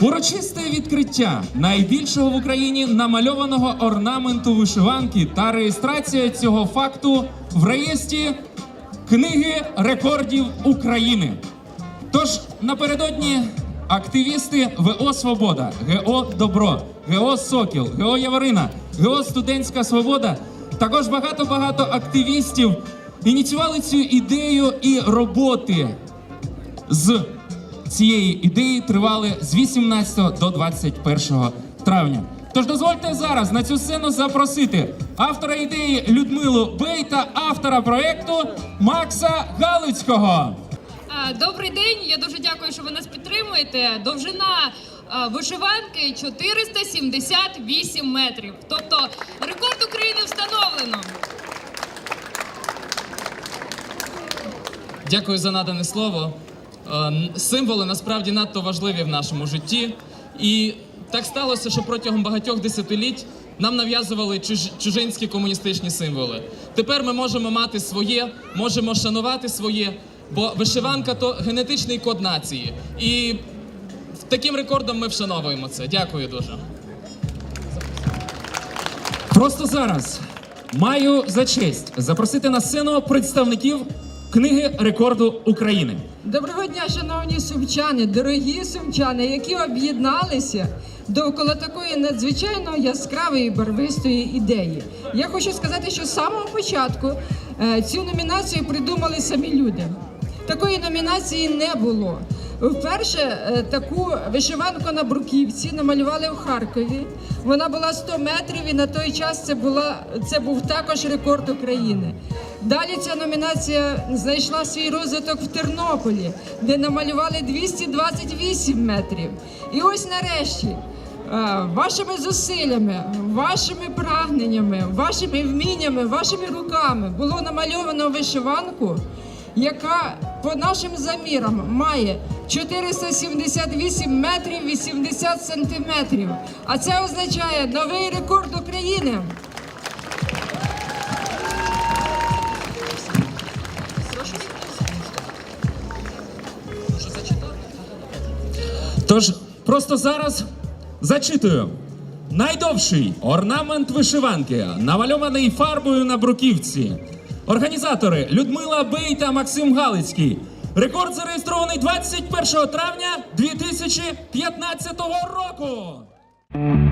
Урочисте відкриття найбільшого в Україні намальованого орнаменту вишиванки та реєстрація цього факту в реєстрі Книги рекордів України. Тож напередодні активісти ВО Свобода, ГО Добро, ГО Сокіл, ГО Яворина, ГО Студентська Свобода, також багато-багато активістів ініціювали цю ідею і роботи з цієї ідеї тривали з 18 до 21 травня. Тож дозвольте зараз на цю сцену запросити автора ідеї Людмилу Бей та автора проекту Макса Галицького. Добрий день. Я дуже дякую, що ви нас підтримуєте. Довжина вишиванки 478 метрів. Тобто рекорд України встановлено. Дякую за надане слово. Е, Символи насправді надто важливі в нашому житті. І так сталося, що протягом багатьох десятиліть нам нав'язували чужинські комуністичні символи. Тепер ми можемо мати своє, можемо шанувати своє, бо вишиванка то генетичний код нації. І таким рекордом ми вшановуємо це. Дякую дуже. Просто зараз маю за честь запросити на сцену представників книги рекорду України. Доброго дня, шановні сумчани, дорогі сумчани, які об'єдналися довкола такої надзвичайно яскравої барвистої ідеї. Я хочу сказати, що з самого початку е, цю номінацію придумали самі люди. Такої номінації не було. Вперше е, таку вишиванку на бруківці намалювали в Харкові. Вона була 100 метрів, і на той час це була це був також рекорд України. Далі ця номінація знайшла свій розвиток в Тернополі, де намалювали 228 метрів. І ось нарешті. е, Вашими зусиллями, вашими прагненнями, вашими вміннями, вашими руками було намальовано вишиванку, яка по нашим замірам має 478 метрів 80 сантиметрів. А це означає новий рекорд України. Тож просто зараз зачитую. Найдовший орнамент вишиванки, навальований фарбою на бруківці. Організатори Людмила Бей та Максим Галицький. Рекорд зареєстрований 21 травня 2015 року.